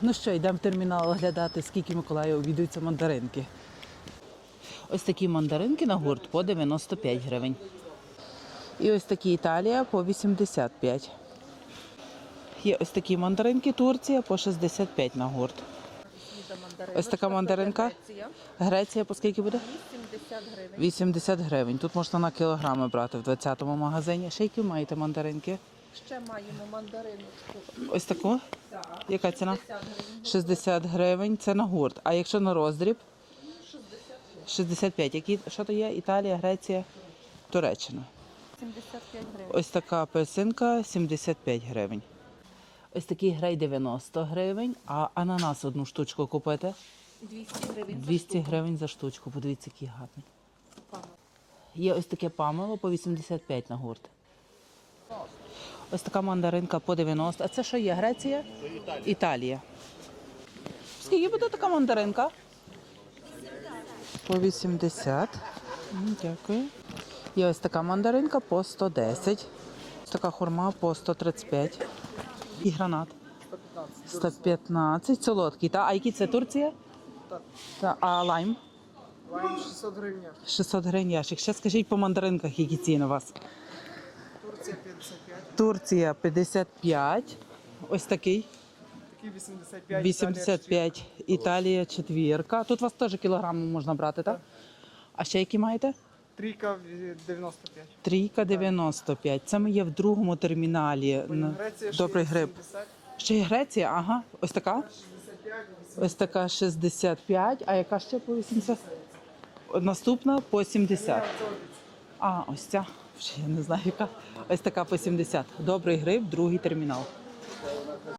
Ну що, йдемо в термінал оглядати, скільки Миколаю обійдуться мандаринки. Ось такі мандаринки на гурт по 95 гривень. І ось такі Італія по 85. Є ось такі мандаринки Турція по 65 на гурт. Ось така мандаринка. Греція по скільки буде? 80 гривень. 80 гривень. Тут можна на кілограми брати в 20-му магазині. Ще які маєте мандаринки? Ще маємо мандариночку. Ось таку? Яка ціна? 60 гривень. Це на гурт. А якщо на роздріб? 65. Які, що то є? Італія, Греція, Туреччина. 75 гривень. Ось така апельсинка 75 гривень. Ось такий грей 90 гривень, а ананас одну штучку купити 200 гривень. 200 гривень за штучку. Подивіться, який гарний. Є ось таке памело по 85 на гурт. Ось така мандаринка по 90. А це що є? Греція? Італія. Італія. Скільки буде така мандаринка? По 80. Дякую. Є ось така мандаринка по 110. Ось така хурма по 135. І гранат. 115. Солодкий, та? А який це Турція? Так. Та, а лайм? Лайм 600 гривень. 600 гривень ящик. Ще скажіть по мандаринках, які ціни у вас. Турція 55. Ось такий. Такі 85. 85. Італія четвірка. Тут у вас теж кілограми можна брати, так? А ще які маєте? Трійка 95. Трійка 95. Це ми є в другому терміналі. На- Греція Добрий гриб. 60, Ще є Греція, ага. Ось така. 65, Ось така 65. А яка ще по 80? Наступна по 70. А, ось ця. Вже я не знаю, яка. Ось така по 70. Добрий гриб, другий термінал.